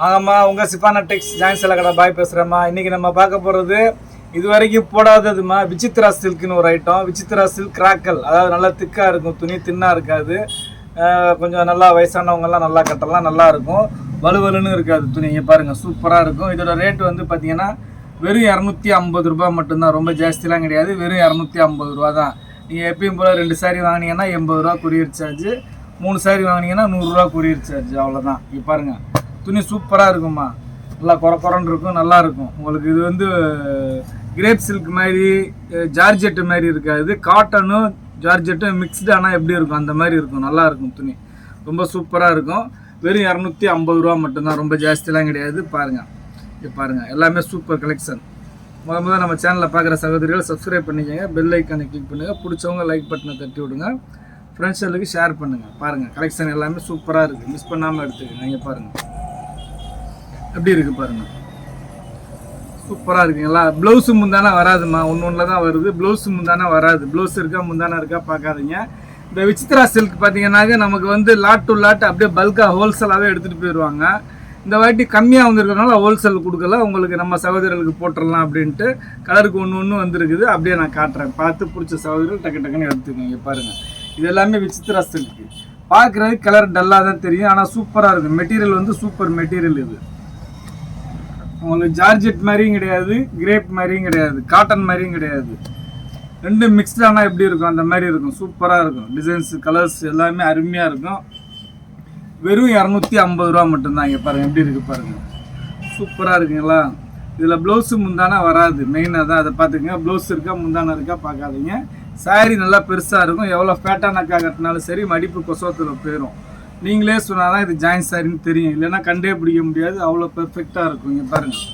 ஆமாம்மா உங்கள் சிப்பானா டெக்ஸ் ஜாயின் சில கடை பாய் பேசுகிறேம்மா இன்றைக்கி நம்ம பார்க்க போகிறது இது வரைக்கும் போடாததுமா விசித்ரா சில்க்னு ஒரு ஐட்டம் விசித்ரா சில்க் கிராக்கல் அதாவது நல்லா திக்காக இருக்கும். துணி தின்னாக இருக்காது. கொஞ்சம் நல்லா வயசானவங்கெல்லாம் நல்லா கட்டலாம். நல்லா இருக்கும். வலுவலுன்னு இருக்காது துணி. இங்கே பாருங்கள் சூப்பராக இருக்கும். இதோட ரேட் வந்து பார்த்தீங்கன்னா வெறும் இரநூத்தி ஐம்பது ரூபா மட்டும்தான். ரொம்ப ஜாஸ்திலாம் கிடையாது. வெறும் இரநூத்தி ஐம்பது ரூபா தான். நீங்கள் எப்பயும் போல் ரெண்டு சாரி வாங்கினீங்கன்னா எண்பது ரூபா கொரியர் சார்ஜ் மூணு சாரி வாங்கினீங்கன்னா நூறுரூவா கொரியர் சார்ஜ் அவ்வளோதான் இங்கே பாருங்கள் துணி சூப்பராக இருக்கும்மா. நல்லா குறை குறன்னு இருக்கும் நல்லா இருக்கும். உங்களுக்கு இது வந்து கிரேப் சில்க் மாதிரி ஜார்ஜெட்டு மாதிரி இருக்காது. காட்டனும் ஜார்ஜெட்டும் மிக்ஸ்டு ஆனால் எப்படி இருக்கும் அந்த மாதிரி இருக்கும். நல்லா இருக்கும் துணி. ரொம்ப சூப்பராக இருக்கும். வெறும் இரநூத்தி ஐம்பது ரூபா மட்டும்தான். ரொம்ப ஜாஸ்தியெலாம் கிடையாது. பாருங்கள் இது பாருங்கள் எல்லாமே சூப்பர் கலெக்ஷன் முத முத நம்ம சேனலில் பார்க்குற சகோதரிகள் சப்ஸ்கிரைப் பண்ணிக்கோங்க. பெல் ஐக்கானை கிளிக் பண்ணுங்கள் பிடிச்சவங்க லைக் பட்டனை தட்டி விடுங்க. ஃப்ரெண்ட்ஸ்களுக்கு ஷேர் பண்ணுங்கள் பாருங்கள் கலெக்ஷன் எல்லாமே சூப்பராக இருக்குது மிஸ் பண்ணாமல் எடுத்துக்கோங்க. நீங்கள் பாருங்கள் எப்படி இருக்குது பாருங்கள் சூப்பராக இருக்குங்களா ப்ளவுஸு முந்தானா வராதுமா ஒன்று ஒன்றில் தான் வருது. ப்ளவுஸு முந்தானா வராது. ப்ளவுஸ் இருக்கா முந்தானா இருக்கா பார்க்காதீங்க. இந்த விசித்ரா சில்க் பார்த்தீங்கன்னாக்க நமக்கு வந்து லாட் டு லாட் அப்படியே பல்காக ஹோல்சேலாகவே எடுத்துகிட்டு போயிடுவாங்க இந்த வாட்டி கம்மியாக வந்திருக்கனால ஹோல்சேல் கொடுக்கல. உங்களுக்கு நம்ம சகோதரர்களுக்கு போட்டுடலாம் அப்படின்ட்டு கலருக்கு ஒன்று ஒன்று வந்திருக்குது. அப்படியே நான் காட்டுறேன். பார்த்து பிடிச்ச சகோதரர்கள் டக்கு டக்குன்னு எடுத்துக்கோங்க. பாருங்கள் இது எல்லாமே விசித்ரா சில்க் பார்க்குறது கலர் டல்லாக தான் தெரியும். ஆனால் சூப்பராக இருக்குது மெட்டீரியல் வந்து சூப்பர் மெட்டீரியல் இது. உங்களுக்கு ஜார்ஜெட் மாதிரியும் கிடையாது கிரேப் மாதிரியும் கிடையாது காட்டன் மாதிரியும் கிடையாது. ரெண்டு மிக்ஸ்டு ஆனால் எப்படி இருக்கும்? அந்த மாதிரி இருக்கும். சூப்பராக இருக்கும். டிசைன்ஸ் கலர்ஸ் எல்லாமே அருமையாக இருக்கும். வெறும் இரநூத்தி ஐம்பது ரூபா மட்டும்தான் இங்கே பாருங்கள் எப்படி இருக்குது பாருங்கள் சூப்பராக இருக்குங்களா? இதில் ப்ளவுஸு முந்தானா வராது. மெயினாக தான் அதை பார்த்துக்கங்க. ப்ளவுஸ் இருக்கா முந்தானா இருக்கா பார்க்காதீங்க. சாரீ நல்லா பெருசாக இருக்கும். எவ்வளோ ஃபேட்டானாக்கா கட்டினாலும் சரி மடிப்பு கொசவத்தில் போயிடும் நீங்களே சொன்னால் தான் இது ஜாயின் சாரின்னு தெரியும். இல்லைன்னா கண்டே பிடிக்க முடியாது. அவ்வளோ பெர்ஃபெக்டாக இருக்கும். இங்கே பாருங்கள்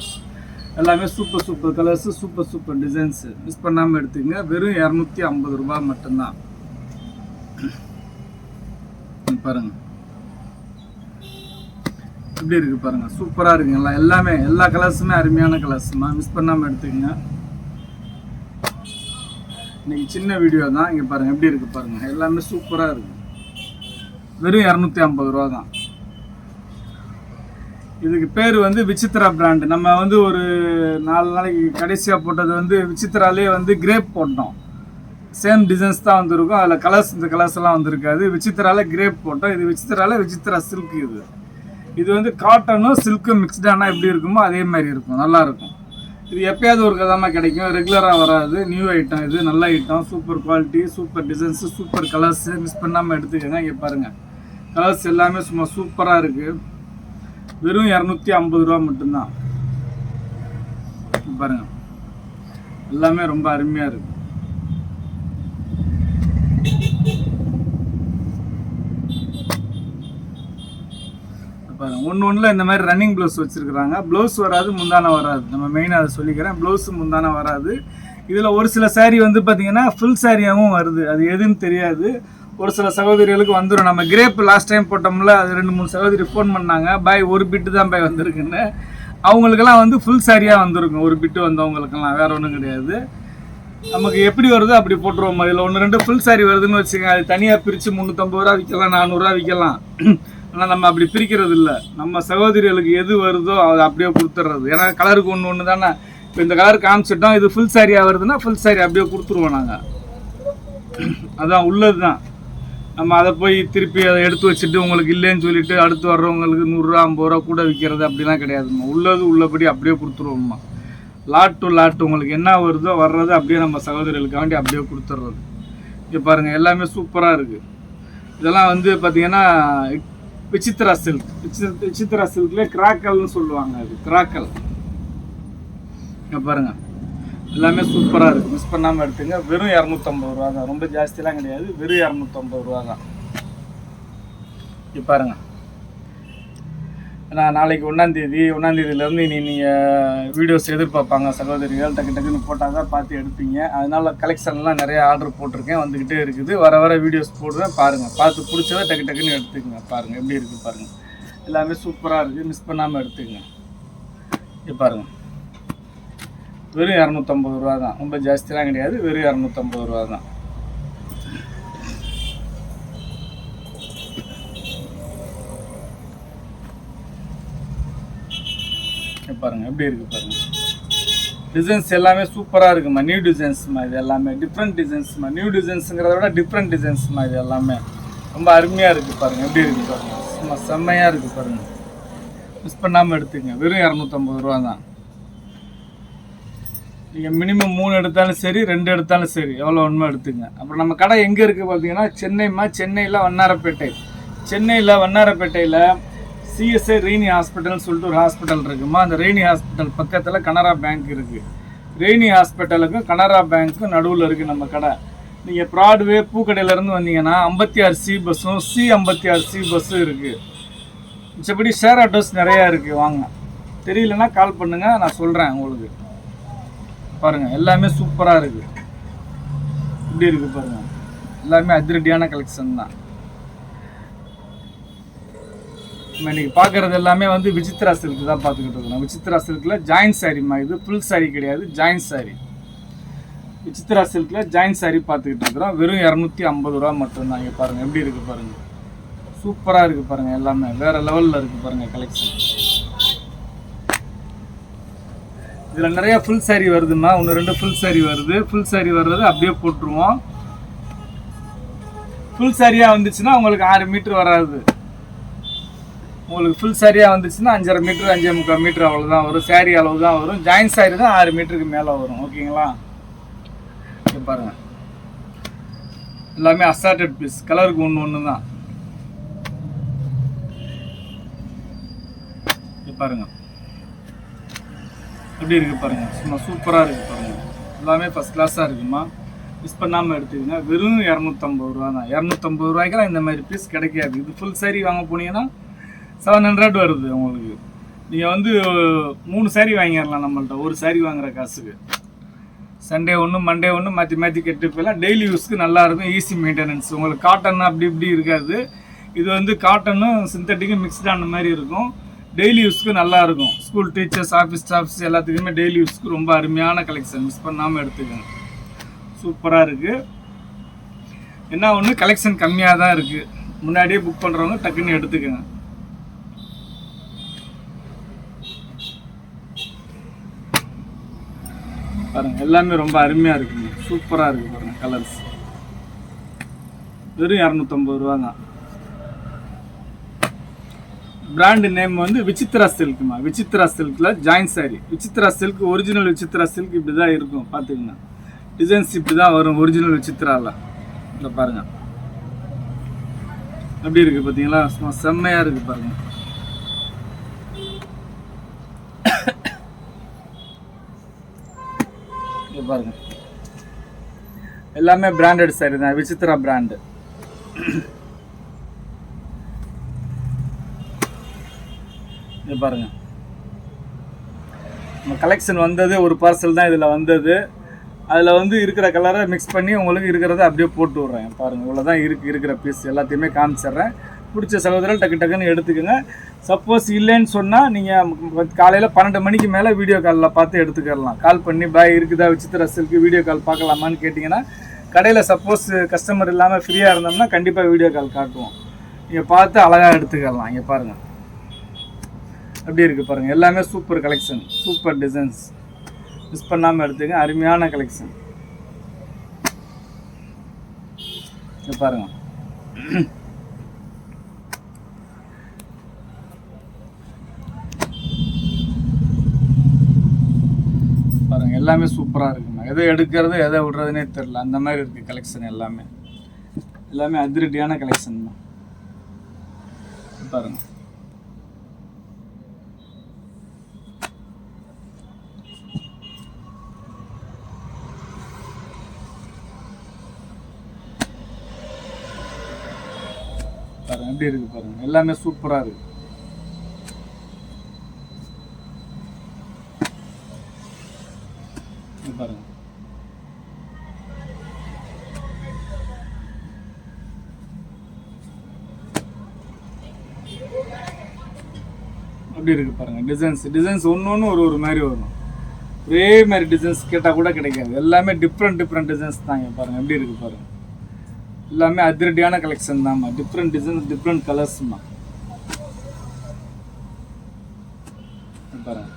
எல்லாமே super super colours super super designs miss பண்ணாமல் எடுத்துக்கங்க. வெறும் இரநூத்தி ஐம்பது ரூபா மட்டும்தான். பாருங்கள் இப்படி இருக்குது பாருங்கள் சூப்பராக இருக்குங்களா எல்லாமே எல்லா கலர்ஸுமே அருமையான கலர்ஸ்மா மிஸ் பண்ணாமல் எடுத்துக்கங்க. இன்னைக்கு சின்ன வீடியோ தான். இங்கே பாருங்கள் எப்படி இருக்குது பாருங்கள் எல்லாமே சூப்பராக இருக்குது வெறும் இரநூத்தி ஐம்பது ரூபா தான். இதுக்கு பேர் வந்து விசித்ரா பிராண்டு நம்ம வந்து ஒரு நாலு நாளைக்கு கடைசியாக போட்டது வந்து விசித்ராலே வந்து கிரேப் போட்டோம். சேம் டிசைன்ஸ் தான் வந்திருக்கும். அதில் கலர்ஸ் இந்த கலர்ஸ் எல்லாம் வந்திருக்காது. விசித்ரால கிரேப் போட்டோம். இது விசித்ரால விசித்ரா சில்க் இது. இது வந்து காட்டனும் சில்க்கும் மிக்ஸ்டானா எப்படி இருக்குமோ அதே மாதிரி இருக்கும். நல்லா இருக்கும். இது எப்பயாவது ஒரு கதாமல் கிடைக்கும். ரெகுலராக வராது. நியூ ஐட்டம் இது. நல்ல item super quality super designs super colours miss பண்ணாமல் எடுத்துக்கோங்க. இங்கே பாருங்கள் கலர்ஸ் எல்லாமே சும்மா சூப்பராக இருக்குது வெறும் இரநூத்தி ஐம்பது ரூபா மட்டும்தான். பாருங்கள் எல்லாமே ரொம்ப அருமையாக இருக்குது பாருங்கள் பாருங்க. ஒன்று ஒன்றில் இந்த மாதிரி ரன்னிங் ப்ளவுஸ் வச்சுருக்குறாங்க. ப்ளவுஸ் வராது முந்தான வராது. நம்ம மெயினாக அதை சொல்லிக்கிறேன். ப்ளவுஸு முந்தான வராது. இதில் ஒரு சில சாரீ வந்து பார்த்திங்கன்னா ஃபுல் சாரியாகவும் வருது. அது எதுன்னு தெரியாது. ஒரு சில சகோதரிகளுக்கு வந்துடும் நம்ம கிரேப் லாஸ்ட் டைம் போட்டோம்ல அது ரெண்டு மூணு சகோதரி ஃபோன் பண்ணாங்க. பாய் ஒரு பிட்டு தான் பாய் வந்திருக்குன்னு. அவங்களுக்கெல்லாம் வந்து ஃபுல் சாரியாக வந்திருக்கும். ஒரு பிட்டு வந்தவங்களுக்கெல்லாம் வேற ஒன்றும் கிடையாது. நமக்கு எப்படி வருதோ அப்படி போட்டுருவோம். இதில் ஒன்று ரெண்டு ஃபுல் சாரி வருதுன்னு வச்சுக்கோங்க. அது தனியாக பிரித்து முந்நூற்றம்பது ரூபா விற்கலாம் நானூறுரூவா விற்கலாம் ஆனால் நம்ம அப்படி பிரிக்கிறது இல்லை. நம்ம சகோதரிகளுக்கு எது வருதோ அது அப்படியே கொடுத்துட்றது ஏன்னா கலருக்கு ஒன்று ஒன்று தானே. இப்போ இந்த கலர் காமிச்சிட்டோம் இது ஃபுல் சாரியாக வருதுன்னா ஃபுல் சாரி அப்படியே கொடுத்துருவோம் நாங்கள் அதான் உள்ளது தான் நம்ம அதை போய் திருப்பி அதை எடுத்து வச்சுட்டு உங்களுக்கு இல்லைன்னு சொல்லிட்டு அடுத்து வர்றவங்களுக்கு நூறுரூவா ஐம்பது ரூபா கூட விற்கிறது அப்படிலாம் கிடையாதும்மா உள்ளது உள்ளபடி அப்படியே கொடுத்துருவோம்மா லாட் டு லாட் உங்களுக்கு என்ன வருதோ வர்றது அப்படியே நம்ம சகோதரிகளுக்காண்டி அப்படியே கொடுத்துட்றது இங்கே பாருங்கள் எல்லாமே சூப்பராக இருக்குது இதெல்லாம் வந்து பார்த்தீங்கன்னா விசித்ரா சில்க் விசித்ரா சில்க்லேயே கிராக்கல்னு சொல்லுவாங்க அது. கிராக்கல் இங்கே பாருங்கள் எல்லாமே சூப்பராக இருக்குது மிஸ் பண்ணாமல் எடுத்துங்க. வெறும் இரநூத்தம்பது ரூபா தான். ரொம்ப ஜாஸ்திலாம் கிடையாது. வெறும் இரநூத்தம்பது ரூபா தான். இங்கே பாருங்க. நான் நாளைக்கு ஒன்றாந்தேதி ஒன்றாந்தேதியிலேருந்து இனி நீங்கள் வீடியோஸ் எதிர்பார்ப்பாங்க. சகோதரிகள் டக்கு டக்குன்னு போட்டால் தான் பார்த்து எடுப்பீங்க. அதனால் கலெக்ஷன்லாம் நிறைய ஆர்டர் போட்டிருக்கேன். வந்துக்கிட்டே இருக்குது. வர வர வீடியோஸ் போடுவேன் பாருங்கள் பார்த்து பிடிச்சதை டக்கு டக்குன்னு எடுத்துக்கங்க. பாருங்கள் எப்படி இருக்குது பாருங்கள் எல்லாமே சூப்பராக இருக்குது மிஸ் பண்ணாமல் எடுத்துக்கங்க. இது பாருங்கள் வெறும் இரநூத்தம்பது ரூபா தான். ரொம்ப ஜாஸ்திலாம் கிடையாது. வெறும் இரநூத்தம்பது ரூபா தான். பாருங்கள் பாருங்க. எப்படி இருக்கு பாருங்க. டிசைன்ஸ் எல்லாமே சூப்பராக இருக்குமா? நியூ டிசைன்ஸ்மா இது எல்லாமே? டிஃப்ரெண்ட் டிசைன்ஸ்மா நியூ டிசைன்ஸுங்கிறத விட டிஃப்ரெண்ட் டிசைன்ஸ்மா இது எல்லாமே? ரொம்ப அருமையாக இருக்குது பாருங்கள் எப்படி இருக்குது பாருங்கள் சும்மா செம்மையாக இருக்குது பாருங்கள் மிஸ் பண்ணாமல் எடுத்துங்க வெறும் இரநூத்தம்பது ரூபா தான். நீங்கள் மினிமம் மூணு எடுத்தாலும் சரி ரெண்டு எடுத்தாலும் சரி. எவ்வளோ ஒன்றுமே எடுத்துங்க. அப்புறம் நம்ம கடை எங்கே இருக்குது பார்த்தீங்கன்னா சென்னைமா சென்னையில் வண்ணாரப்பேட்டை. சென்னையில் வண்ணாரப்பேட்டையில் சிஎஸ்ஐ ரெய்னி ஹாஸ்பிட்டல்னு சொல்லிட்டு ஒரு ஹாஸ்பிட்டல் இருக்குமா? அந்த ரெய்னி ஹாஸ்பிட்டல் பக்கத்தில் கனரா பேங்க் இருக்குது ரெய்னி ஹாஸ்பிட்டலுக்கும் கனரா பேங்க்கும் நடுவில் இருக்குது நம்ம கடை. நீங்கள் ப்ராட்வே பூக்கடையிலேருந்து வந்தீங்கன்னா ஐம்பத்தி ஆறு சி பஸ்ஸும் சி ஐம்பத்தி ஆறு சி பஸ்ஸும் இருக்குது மிச்சப்படி ஷேர் ஆட்டோஸ் நிறையா இருக்குது வாங்க. தெரியலன்னா கால் பண்ணுங்கள் நான் சொல்கிறேன் உங்களுக்கு. பாருங்கள் எல்லாமே சூப்பராக இருக்குது இப்படி இருக்குது பாருங்கள் எல்லாமே அதிரடியான கலெக்ஷன் தான். நம்ம இன்னைக்கு பார்க்குறது எல்லாமே வந்து விசித்ரா சில்க் தான் பார்த்துக்கிட்டு இருக்கோம். விசித்ரா சில்கில் ஜாயின் சாரிம்மா இது? ஃபுல் saree கிடையாது ஜாயின் saree. விசித்ரா சில்கில் ஜாயின் saree பார்த்துக்கிட்டு இருக்கிறோம். வெறும் இரநூத்தி ஐம்பது ரூபா மட்டும்தான். இங்கே பாருங்கள் எப்படி இருக்குது பாருங்கள் சூப்பராக இருக்குது பாருங்கள் எல்லாமே. வேறு லெவலில் இருக்குது பாருங்கள் கலெக்ஷன் இதில் நிறைய ஃபுல் சாரி வருதுமா ஒன்று ரெண்டு ஃபுல் சாரி வருது. ஃபுல் சாரி வர்றது அப்படியே போட்டுருவோம். ஃபுல் சாரியாக வந்துச்சுன்னா உங்களுக்கு ஆறு மீட்ரு வராது. உங்களுக்கு ஃபுல் சாரியாக வந்துச்சுன்னா அஞ்சரை மீட்ரு அஞ்சே முக்கால் மீட்ரு அவ்வளோதான் வரும். சாரி அளவு தான் வரும். ஜாயின் சாரி தான் ஆறு மீட்டருக்கு மேலே வரும். ஓகேங்களா இங்க பாருங்க. எல்லாமே அசார்டட் பீஸ் கலருக்கு ஒன்று ஒன்று தான் பாருங்கள் பாருங்க. எப்படி இருக்கு பாருங்க. சும்மா சூப்பராக இருக்கு பாருங்க. எல்லாமே ஃபஸ்ட் கிளாஸாக இருக்குமா? மிஸ் பண்ணாமல் எடுத்துக்கங்க. வெறும் இரநூத்தம்பது ரூபா தான். இரநூத்தம்பது ரூபாய்க்கெல்லாம் இந்த மாதிரி பீஸ் கிடைக்காது. இது ஃபுல் சாரி வாங்க போனீங்கன்னா செவன் ஹண்ட்ரட் வருது உங்களுக்கு. நீங்கள் வந்து மூணு சாரி வாங்கிடலாம் நம்மள்ட்ட. ஒரு சாரி வாங்குற காசுக்கு. சண்டே ஒன்று மண்டே ஒன்று மாற்றி மாற்றி கெட்டு போயிடலாம். டெய்லி யூஸ்க்கு நல்லா இருக்கும். ஈஸி மெயின்டெனன்ஸ் உங்களுக்கு காட்டன் அப்படி இப்படி இருக்காது. இது வந்து காட்டனும் சிந்தட்டிக்கும் மிக்ஸ்டான மாதிரி இருக்கும். டெய்லி யூஸ்க்கு நல்லா இருக்கும். ஸ்கூல் டீச்சர்ஸ் ஆஃபீஸ் ஸ்டாஃப்ஸ் எல்லாத்துக்குமே டெய்லி யூஸ்க்கு ரொம்ப அருமையான கலெக்ஷன் மிஸ் பண்ணாமல் எடுத்துக்கோங்க. சூப்பராக இருக்குது என்ன ஒன்று கலெக்ஷன் கம்மியாக தான் இருக்குது முன்னாடியே புக் பண்ணுறவங்க டக்குன்னு எடுத்துக்கோங்க. பாருங்கள் எல்லாமே ரொம்ப அருமையாக இருக்குங்க. சூப்பராக இருக்குது பாருங்கள் கலர்ஸ் வெறும் இரநூத்தம்பது ரூபா தான் பிராண்டு நேம் வந்து விசித்ரா சில்க்குமா Vichitra சில்கில் join sari Vichitra silk original Vichitra silk இப்படி தான் இருக்கும் பார்த்துக்குங்க டிசைன்ஸ் இப்படி தான் வரும் ஒரிஜினல் விசித்ராவில் இந்த பாருங்க. எப்படி இருக்கு பார்த்தீங்களா சும்மா செம்மையாக இருக்கு பாருங்க. பாருங்க. எல்லாமே பிராண்டட் சாரி தான் விசித்ரா பிராண்டு இது பாருங்கள் நம்ம கலெக்ஷன் வந்தது ஒரு பார்சல் தான் இதில் வந்தது. அதில் வந்து இருக்கிற கலரை மிக்ஸ் பண்ணி உங்களுக்கு இருக்கிறத அப்படியே போட்டு விட்றேன். பாருங்கள் இவ்வளோ தான் இருக்கு இருக்கிற பீஸ் எல்லாத்தையுமே காமிச்சிடுறேன். பிடிச்ச சகோதரர் டக்கு டக்குன்னு எடுத்துக்கோங்க. சப்போஸ் இல்லைன்னு சொன்னால் நீங்கள் காலையில் பன்னெண்டு மணிக்கு மேலே வீடியோ காலில் பார்த்து எடுத்துக்கலாம். கால் பண்ணி பாய் இருக்குதா? விசித்திர சில்க்கு வீடியோ கால் பார்க்கலாமான்னு கேட்டிங்கன்னா கடையில் சப்போஸ் கஸ்டமர் இல்லாமல் ஃப்ரீயாக இருந்தோம்னா கண்டிப்பாக வீடியோ கால் காட்டுவோம். நீங்கள் பார்த்து அழகாக எடுத்துக்கலாம். இங்கே பாருங்கள் எப்படி இருக்குது பாருங்கள் எல்லாமே super collection super designs miss பண்ணாமல் எடுத்துங்க. அருமையான கலெக்ஷன் பாருங்கள் பாருங்க. எல்லாமே சூப்பராக இருக்குங்க. எதை எடுக்கிறது எதை விடுறதுனே தெரில அந்த மாதிரி இருக்குது கலெக்ஷன் எல்லாமே. எல்லாமே அதிரடியான கலெக்ஷன் தான். பாருங்கள் பாருங்க எப்படி இருக்கு பாருங்க. எல்லாமே சூப்பரா இருக்கு. பாருங்க. அப்படி இருக்கு பாருங்க. டிசைன்ஸ் டிசைன்ஸ் ஒன்று ஒன்று ஒரு ஒரு மாதிரி வரும். ஒரே மாதிரி டிசைன்ஸ் கேட்டால் கூட கிடைக்காது. எல்லாமே டிஃப்ரெண்ட் டிஃப்ரெண்ட் டிசைன்ஸ் தாங்க பாருங்க. எப்படி இருக்கு பாருங்க. எல்லாமே அதிரடியான கலெக்ஷன் தான்மா டிஃப்ரெண்ட் டிசைன் டிஃப்ரெண்ட் கலர்ஸ்மா பாருங்க.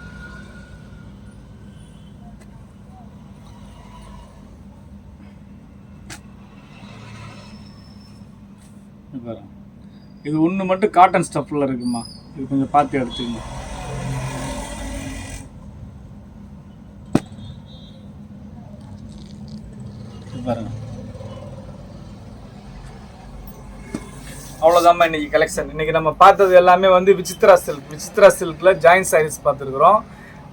இது ஒன்று மட்டும் காட்டன் ஸ்டஃப்பில் இருக்குமா இது கொஞ்சம் பார்த்து எடுத்துக்கங்க. பாருங்கள் அவ்வளோதாம்மா இன்றைக்கி கலெக்ஷன் இன்னைக்கு நம்ம பார்த்தது எல்லாமே வந்து விசித்ரா சில்க் விசித்ரா சில்கில் ஜாயின் சாரீஸ் பார்த்துருக்குறோம்.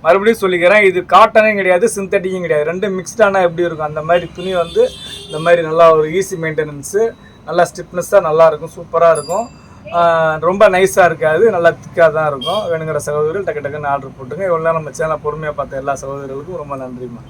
மறுபடியும் சொல்லிக்கிறேன் இது காட்டனும் கிடையாது சிந்தட்டிக்கும் கிடையாது. ரெண்டும் மிக்ஸ்டானா எப்படி இருக்கும்? அந்த மாதிரி துணி வந்து இந்த மாதிரி நல்லா ஒரு ஈஸி மெயின்டெனன்ஸு நல்லா ஸ்டிப்னஸ்ஸாக நல்லாயிருக்கும் சூப்பராக இருக்கும். ரொம்ப நைஸாக இருக்காது நல்லா திக்காக தான் இருக்கும். வேணுங்கிற சகோதரிகள் டக்கு டக்குன்னு ஆர்டர் போட்டுங்க. இவ்வளோ நம்ம சேனலை பொறுமையாக பார்த்த எல்லா சகோதரிகளுக்கும் ரொம்ப நன்றிம்மா.